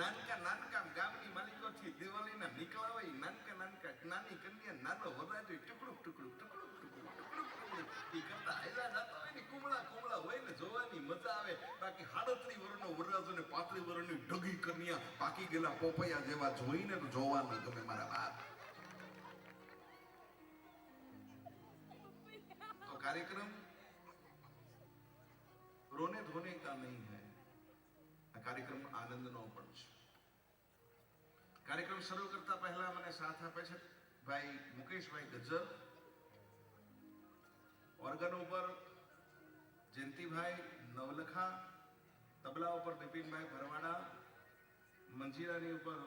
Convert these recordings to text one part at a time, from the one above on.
નાનકા નાનકા ગામની માલિકોથી દિવાળીના નીકળાવે નાનકા નાનકા નાની કન્યા નાનો વરરાજો ટુકડું ટુકડું ટુકડું ટુકડું પાકી ગયેલા પોપૈયા જેવા જોઈને જોવા ન ગમે મારા કાર્યક્રમ રોને ધોને કા નહીં આ કાર્યક્રમ આનંદનો પણ છે. કાર્યક્રમ શરૂ કરતા પહેલા મને સાથ આપે છે ભાઈ મુકેશભાઈ ગજ્જર ઓર્ગન ઉપર જયંતિભાઈ નવલખા, તબલા ઉપર બિપિનભાઈ ભરવાડા, મંજીરાની ઉપર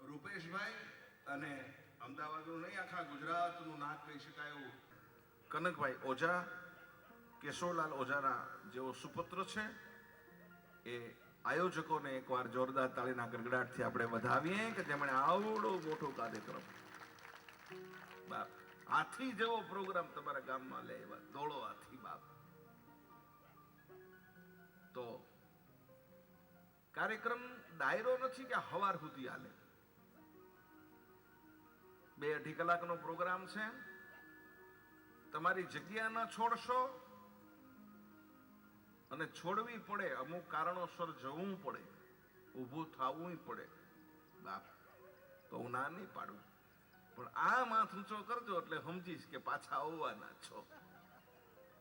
રૂપેશભાઈ અને અમદાવાદનું નહીં, આખા ગુજરાતનું નાક કહી શકાય એવું. કનકભાઈ ઓઝા કેશવલાલ ઓઝાના જેવો સુપુત્ર છે, એ આયોજકોને એકવાર જોરદાર તાળીના ગડગડાટથી આપણે વધાવીએ કે જેમણે આવડો મોટો કાર્યક્રમ બાપ, હાથી જેવો પ્રોગ્રામ તમારા ગામમાં લે એવા, દોડો હાથી બાપ. તો કાર્યક્રમ ડાયરો નથી કે હવાર સુધી હાલે. બે અઢી કલાકનો પ્રોગ્રામ છે. તમારી જગ્યા ન છોડશો અને છોડવી પડે, અમુક કારણોસર જવું પડે, ઊભું થવું પડે. બાપ, તો હું ના નહીં પાડું. પણ આ માથ ઊંચો કરજો એટલે સમજીશ કે પાછા આવવાના છો.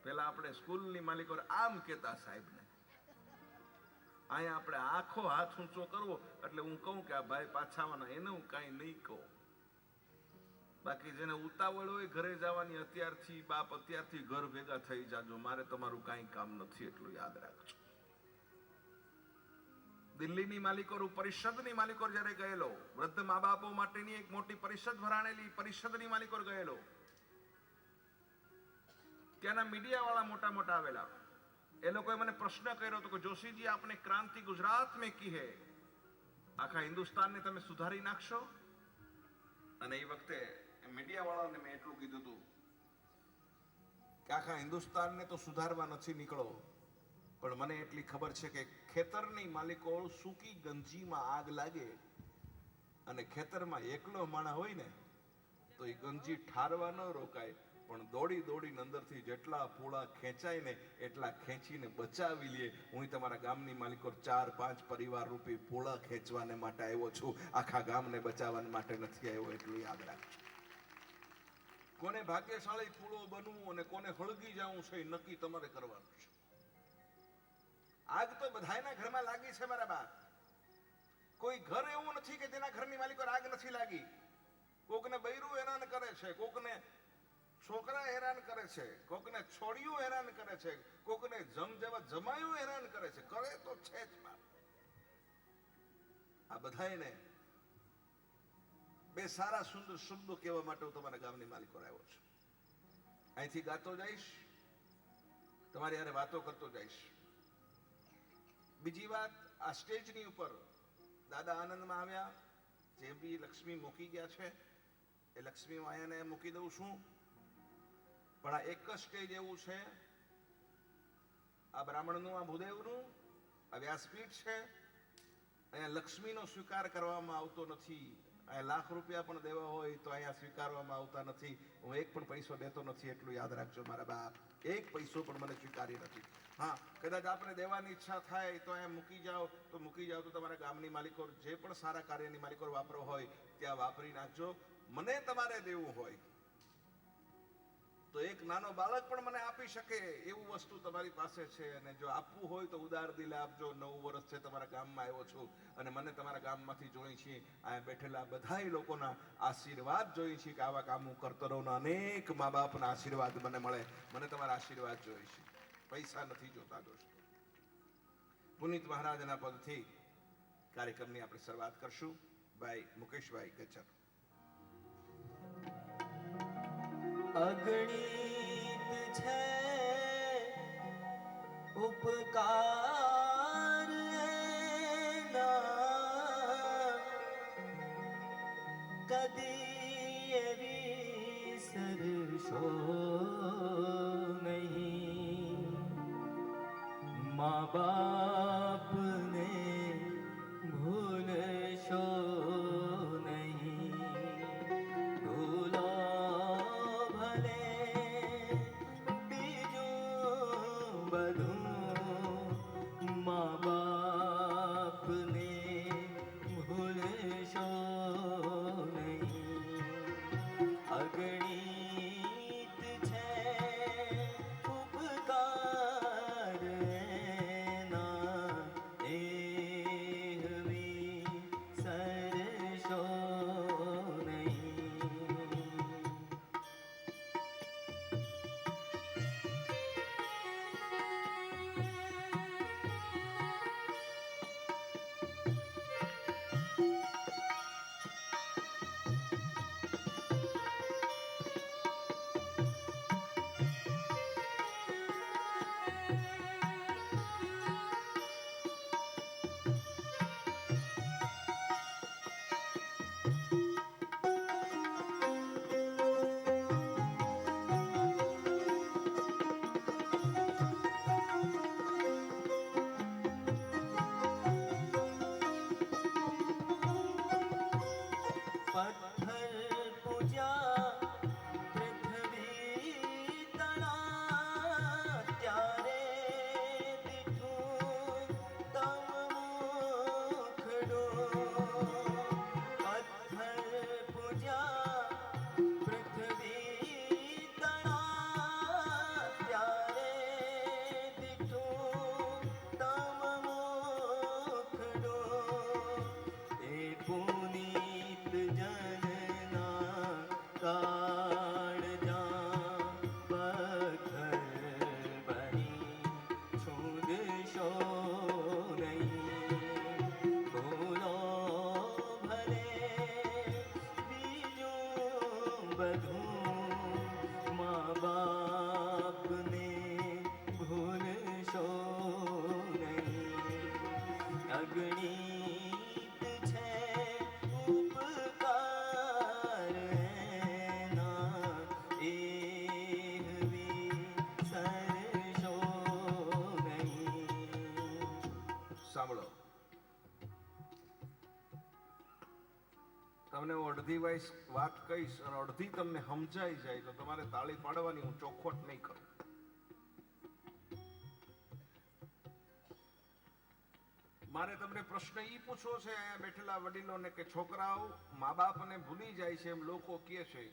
પેલા આપણે સ્કૂલની માલિકો આમ કહેતા સાહેબને, અહીંયા આપણે આખો હાથ ઊંચો કરવો. એટલે હું કહું કે આ ભાઈ પાછા આવવાના, એને હું કાંઈ નહીં કહું. બાકી જેને ઉતાવળ હોય ઘરે જવાની, અત્યારથી બાપ અત્યારથી ઘર ભેગા થઈ જાજો. મારે તમારું કાંઈ કામ નથી એટલું યાદ રાખજો. દિલ્હીની માલિકો પરિષદની માલિકો જ્યારે ગયેલો, વૃદ્ધ મા બાપો માટેની એક મોટી પરિષદ ભરાણેલી પરિષદની માલિકો ગયેલો, ત્યાંના મીડિયા વાળા મોટા મોટા આવેલા. એ લોકોએ મને પ્રશ્ન કર્યો હતો કે, જોશીજી, આપને ક્રાંતિ ગુજરાત મેં કી હે? આખા હિન્દુસ્તાનને તમે સુધારી નાખશો? અને એ વખતે મીડિયા વાળાને મેં એટલું કીધું હતું કે આખા હિન્દુસ્તાનને તો સુધારવા નથી નીકળો પણ મને એટલી ખબર છે કે ખેતરની માલિકો સૂકી ગંજીમાં આગ લાગે અને ખેતરમાં એકલો માણા હોય ને, તો એ ગંજી ઠારવા ન રોકાય, પણ દોડી દોડીને અંદરથી જેટલા ફોળા ખેંચાય ને એટલા ખેંચીને બચાવી લે. હું તમારા ગામની માલિકો ચાર પાંચ પરિવાર રૂપી ફોળા ખેંચવાને માટે આવ્યો છું. આખા ગામને બચાવવા માટે નથી આવ્યો, એટલું યાદ રાખજો. કોને ભાગ્યશાળી ફૂલો બનવું અને કોને હળગી જવું છે એ નક્કી તમારે કરવાનું છે. આગ તો બધાયના ઘરમાં લાગી છે મારા બા કોઈ ઘર એવું નથી કે તેના ઘરની માલિકો આગ નથી લાગી. કોકને બૈરું હેરાન કરે છે, કોકને છોકરા હેરાન કરે છે, કોકને છોડિયું હેરાન કરે છે, કોકને જમ જેવા જમાયું હેરાન કરે છે. કરે તો છે જ બાપ. આ બધાયને બે સારા સુંદર શબ્દો કહેવા માટે હું તમારા ગામની માલિકો આવ્યો છું. અહીંથી ગાતો જઈશ, તમારી યારે વાતો કરતો જઈશ. બીજી વાત, આ સ્ટેજની ઉપર દાદા આનંદમાં આવ્યા, જે બી લક્ષ્મી મૂકી ગયા છે, એ લક્ષ્મી માયાને મૂકી દઉં છું. પણ આ એક જ સ્ટેજ એવું છે, આ બ્રાહ્મણનું, આ ભૂદેવનું, આ વ્યાસપીઠ છે. અહીંયા લક્ષ્મીનો સ્વીકાર કરવામાં આવતો નથી. અહીંયા લાખ રૂપિયા પણ દેવા હોય તો અહીંયા સ્વીકારવામાં આવતા નથી. હું એક પણ પૈસો દેતો નથી એટલું યાદ રાખજો મારા બાપ. એક પૈસો પણ મને સ્વીકારી નથી. હા, કદાચ આપણે દેવાની ઈચ્છા થાય તો અહીંયા મૂકી જાઓ. તો મૂકી જાઓ તો તમારા ગામની માલિકો જે પણ સારા કાર્યની માલિકો વાપરો હોય, ત્યાં વાપરી નાખજો. મને તમારે દેવું હોય. તો એક નાનો બાળક પણ મને આપી શકે એવું વસ્તુ તમારી પાસે છે? અને જો આપવું હોય તો ઉદાર દિલે આપજો. નવ વર્ષ છે, તમારા ગામમાં આવ્યો છું અને મને તમારા ગામમાંથી જોઈ છીએ અહીંયા બેઠેલા બધા લોકોના આશીર્વાદ જોઈ છીએ કે આવા કામ હું કરતો રહું અનેક મા બાપના આશીર્વાદ મને મળે. મને તમારા આશીર્વાદ જોઈ છે. પૈસા નથી જોતા દોસ્તો. પુનિત મહારાજના પદથી કાર્યક્રમની આપણે શરૂઆત કરશું. ભાઈ મુકેશભાઈ ગજર. અગણિત છે. ઉપકાર કદી એવી સરશો નહીં. મા બાપ તમને હું અડધી વાઈસ વાત કહીશ અને અડધી તમને સમજાઈ જાય તો તમારે તાળી પાડવાની હું ચોખવટ નહીં કરું. મારે તમને પ્રશ્ન એ પૂછવો છે, બેઠેલા વડીલોને કે છોકરાઓ મા બાપને ભૂલી જાય છે એમ લોકો કહે છે,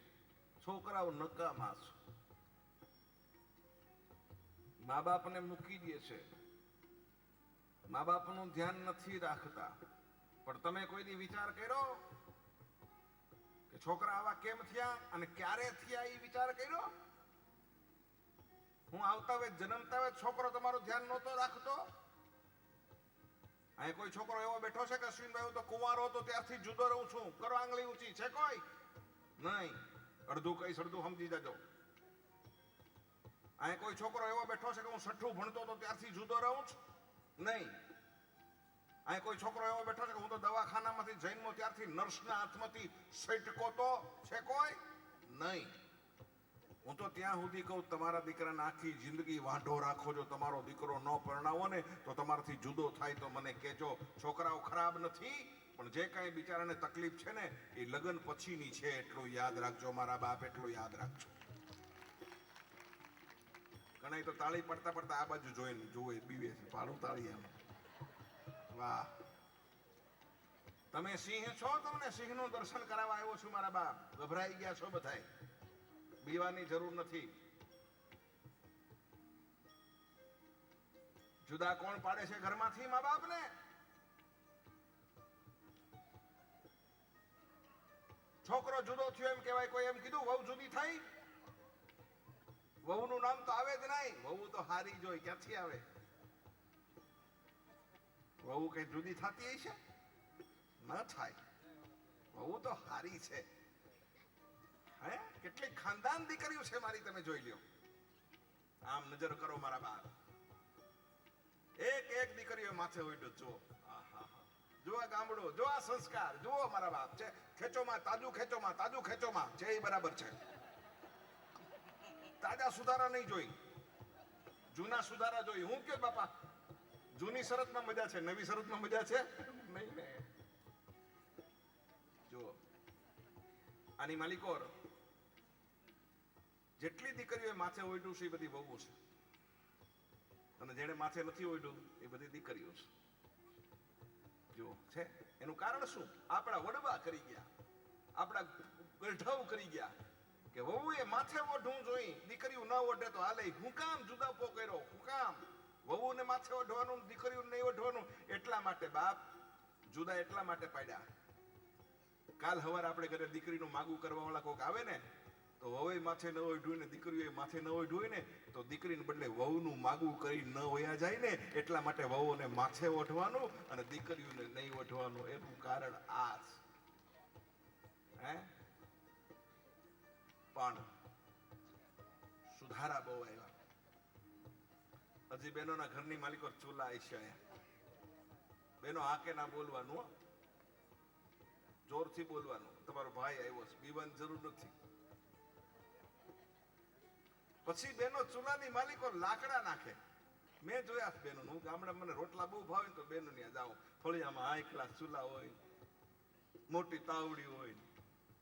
છોકરાઓ નકામા છે. મા બાપને મૂકી દે છે. મા બાપનું ધ્યાન નથી રાખતા. પણ તમે કોઈ દી વિચાર કર્યો? કે છોકરા આવા કેમ થયા અને ક્યારે થયા એ વિચાર કર્યો? હું આવતા વેત જન્મતા વેત છોકરો તમારું ધ્યાન નહોતો રાખતો. અહીં કોઈ છોકરો એવો બેઠો છે કે અશ્વિનભાઈ, હું તો કુંવારો હતો, ત્યારથી જુદો રહું છું. કરો આંગળી ઊંચી. છે કોઈ? નહીં. અડધું કઈ અડધું સમજી જજો. અહીં કોઈ છોકરો એવો બેઠો છે કે હું છઠ્ઠું ભણતો હતો, ત્યારથી જુદો રહું છું? નહીં. અહીં કોઈ છોકરો એવો બેઠો છે કે હું તો દવાખાનામાંથી જન્મો ત્યારથી નર્સના હાથમાંથી સટકો તો છે કોઈ? નહીં. હું તો ત્યાં સુધી કહું, તમારા દીકરાને આખી જિંદગી વાંઢો રાખો જો તમારો દીકરો ન પરણાવો ને, તો તમારાથી જુદો થાય તો મને કહેજો, છોકરાઓ ખરાબ નથી, પણ જે કાંઈ બિચારાને તકલીફ છે ને, એ લગ્ન પછીની છે એટલું યાદ રાખજો, મારા બાપ એટલું યાદ રાખજો. ઘણા તો તાળી પડતા પડતા આ બાજુ જોઈને જોવે બીવે છે પાડું તાળી એમ. વાહ. તમે સિંહ છો તમને સિંહનું દર્શન કરાવવા આવ્યો છું, મારા બાપ. ગભરાઈ ગયા છો બધાય. બીવાની જરૂર નથી. જુદા કોણ પાડે છે ઘરમાંથી, મા બાપને? છોકરો જુદો થયો એમ કહેવાય, કોઈ એમ કીધું, વહુ જુદી થઈ? વહુનું નામ તો આવે જ નહીં. વહુ તો હારી જોઈ ક્યાંથી આવે? વહુ કઈ જુદી થતી હશે? ન થાય. વહુ તો હારી છે. હે? કેટલી ખાનદાન દીકરીઓ છે મારી, તમે જોઈ લ્યો. આમ નજર કરો મારા બાર એક એક દીકરીઓ માથે ઉડ્યો જો. જુઓ આ ગામડો જો આ સંસ્કાર, જુઓ મારા બાપ. છે ખેંચોમાં, તાજુ ખેંચોમાં તાજુ ખેંચોમાં. છે એ બરાબર છે. તાજા સુધારા નહીં જોઈ. જૂના સુધારા જોઈ. હું કે બાપા? જૂની શરતમાં મજા છે નવી શરતમાં મજા છે? નહીં ને જો આની માલિકોર જેટલી દીકરીઓ માથે ઓઢ્યું છે એ બધી વહુ છે. અને જેણે માથે નથી ઓઢ્યું એ બધી દીકરીઓ છે. જો છે? એનું કારણ શું? આપણા વડવા કરી ગયા. આપણા ગઢવ કરી ગયા. કે વહુ એ માથે ઓઢવું જોઈ દીકરીઓ ન ઓઢે તો હાલે હું કામ જુદાપો કર્યો હું કામ. વહુને માથે ઓઢવાનું, દીકરીઓને ઓઢવાનું, એટલા માટે બાપ જુદા એટલા માટે પાડ્યા. કાલ હવાર આપણે ઘરે દીકરીનું માગું કરવા વાળા કોઈક આવે ને, તો વહુએ માથે ન ઓઢ્યું ને દીકરીઓએ માથે ન ઓઢ્યું ને, તો દીકરીને બદલે વહુનું માગું કરી ન વયા જાય ને, એટલા માટે વહુને માથે ઓઢવાનું અને દીકરીઓને નહીં ઓઢવાનું. એનું કારણ આ હે? પણ સુધારા બહુ આવ્યા. હજી બહેનોના ઘરની માલિકો ચૂલા છે બહેનો આ કે ના બોલવાનું જોરથી બોલવાનું. તમારો ભાઈ આવ્યો છે, બીવાની જરૂર નથી. પછી બેનો ચૂલાની માલિકો લાકડા નાખે. મેં જોયા છે બેનો હું ગામડા મને રોટલા બહુ ભાવે તો બેનો ત્યાં જાઓ ફળિયામાં આ એકલા ચૂલા હોય, મોટી તાવડી હોય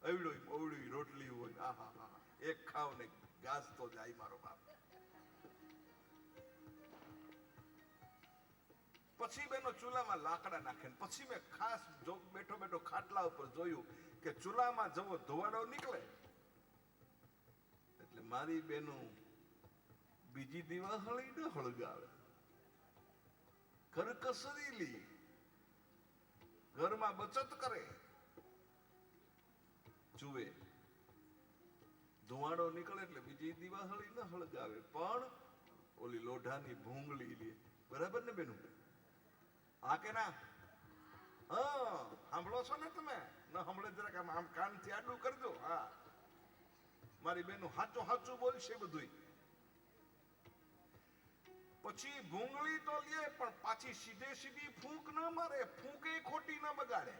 અવડી અવડી રોટલી હોય. આહા હા. એક ખાવ ને ઘાસ તો જાય મારો બાપ. પછી બેનો ચૂલામાં લાકડા નાખે પછી મેં ખાસ બેઠો બેઠો ખાટલા ઉપર જોયું કે ચૂલામાં જવો ધોવાડો નીકળે. એટલે મારી બેનો બીજી દિવાળી ન હળગાવે. કરકસરી લી. ઘરમાં બચત કરે. જુએ, ધુવાડો નીકળે એટલે બીજી દિવાળી ન હળગાવે. પણ ઓલી લોઢાની ભૂંગળી લે. બરાબર ને બેનું? હા કે ના? હા, સાંભળો છો ને તમે? ન સાંભળે જરાક આમ આમ કાનથી આડું કરજો, હા. મારી બેનું હાચું હાચું બોલશે બધું પછી ભૂંગળી તો લે, પણ પાછી સીધે સીધી ફૂંક ન મારે, ફૂંકે ખોટી ન બગાડે.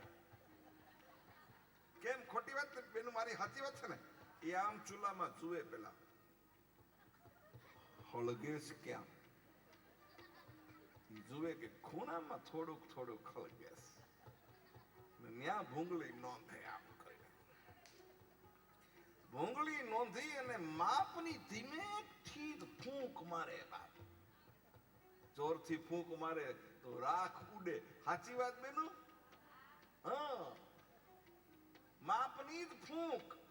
કેમ? ખોટી વાત? બેનું, મારી સાચી વાત છે ને? એ આમ ચૂલામાં જુએ પેલા. હળગેશ ક્યાં? જુએ કે ખૂણામાં થોડુંક થોડુંક ને ન્યા ભૂંગળી નોંધે આમ કરે. ભૂંગળી નોંધી અને માપની ધીમેથી જ ફૂંક મારે બાપ. જોરથી ફૂંક મારે તો રાખ ઉડે. સાચી વાત બેનું? હા. માપની જ ફૂંક.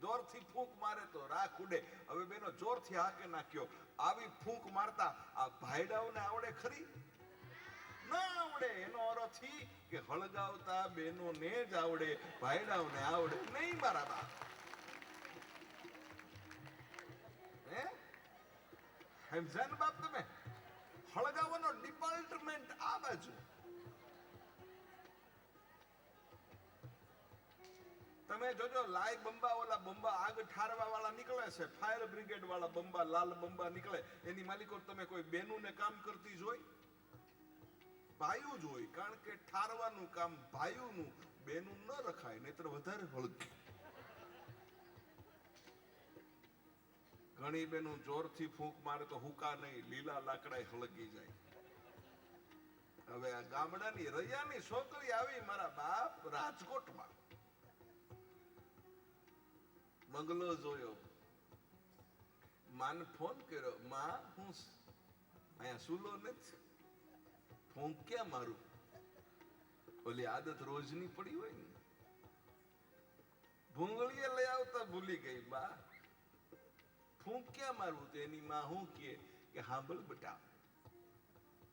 જોરથી ફૂંક મારે તો રાખ ઉડે. હવે બેનો જોરથી હાકે નાખ્યો. આવી ફૂંક મારતા આ ભાઈડાઓને આવડે ખરી? ના આવડે. એનો અર્થ કે હળગાવતા બેનોને જ આવડે. ભાઈડાઓને આવડે નહીં મારા બા સમજ્યા ને બાપ તમે? હળગાવવાનો ડિપાર્ટમેન્ટ આ બાજુ. તમે જોજો લાઈ બંબા ઓલા બંબા આગ ઠારવા વાળા નીકળે છે. ફાયર બ્રિગેડ વાળા બંબા, લાલ બંબા નીકળે. એની માલિકો તમે કોઈ બેનું ને કામ કરતી જોઈ ભાઈયું જ હોય, કારણ કે ઠારવાનું કામ ભાઈઓનું બેનું ન રખાય, નહીતર વધારે હળગે. ઘણી બેનું જોરથી ફૂંક મારે તો હુકા નહીં, લીલા લાકડા હળગી જાય. હવે આ ગામડાની, રૈયાની છોકરી આવી મારા બાપ રાજકોટમાં. બંગલો જોયો માને ફોન કર્યો, માં, હું અહીંયા સુલો નથી. ફોન ક્યાં મારું? ઓલી આદત રોજની પડી હોય ને. ભૂંગળીએ લઈ આવતા ભૂલી ગઈ, બા, ફૂંક ક્યાં મારવું તેની માં હું કે કે હાંભળ બટા,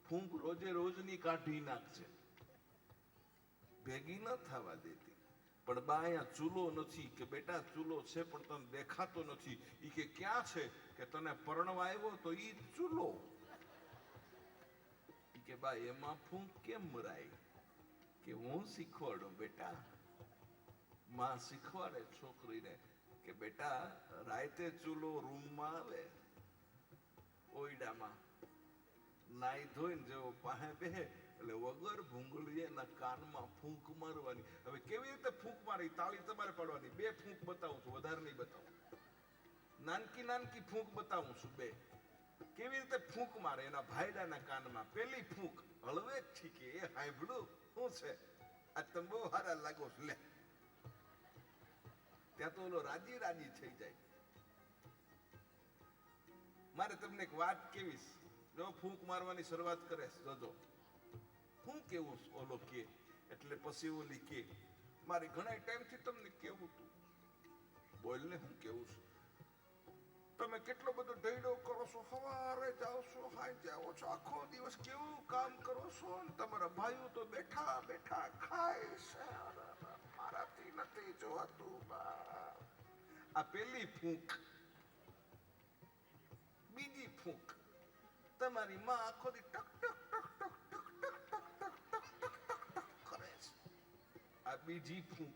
ફૂંક રોજે રોજની કાઢી નાખશે ભેગી ન થવા દેતી. પણ બા અહીંયા ચૂલો નથી કે બેટા ચૂલો છે પણ તને દેખાતો નથી. એ કે ક્યાં છે? કે તને પરણવા આવ્યો તો એ ચૂલો. કે બા, એમાં ફૂંક કેમ મરાય? કે હું શીખવાડું બેટા? માં શીખવાડે છોકરીને કે બેટા, રાતે ચૂલો રૂમમાં આવે. ઓયડામાં નાઈ ધોઈને જેવો પાસે બેહે, એટલે વગર ભૂંગળીએ એના કાનમાં ફૂંક મારવાની. હવે કેવી રીતે મારી તાળી તમારે પાડવાની. બે ફૂંક બતાવું છું, વધારે નહીં બતાવું. નાનકી નાનકી ફૂંક બતાવું છું, બે. કેવી રીતે ફૂંક મારે? એના ભાઈડાના કાનમાં. પેલી ફૂંક હળવે ઠીકે એ હાંભળું. શું છે? આ તમે બહુ સારા લાગો લે. ત્યાં તો ઓલો રાજી રાજી થઈ જાય. મારે તમને એક વાત કેવીશ. જો ફૂંક મારવાની શરૂઆત કરે જોજો. હું કેવું ઓલો કે, એટલે પછી ઓલી કે મારે ઘણા ટાઈમથી તમને કેવું હતું બોલ ને હું કેવું છું? તમે કેટલો બધો ઢૈડો કરો છો? સવારે જાઓ છો હાંજે આવો છો. આખો દિવસ કેવું કામ કરો છો? ને તમારા ભાઈઓ તો બેઠા બેઠા ખાય છે. મારાથી નથી જોવાતું. આ પેલી ફૂંક, બીજી ફૂંક. તમારી માં આખો દી ટક ટક ટક pedir para um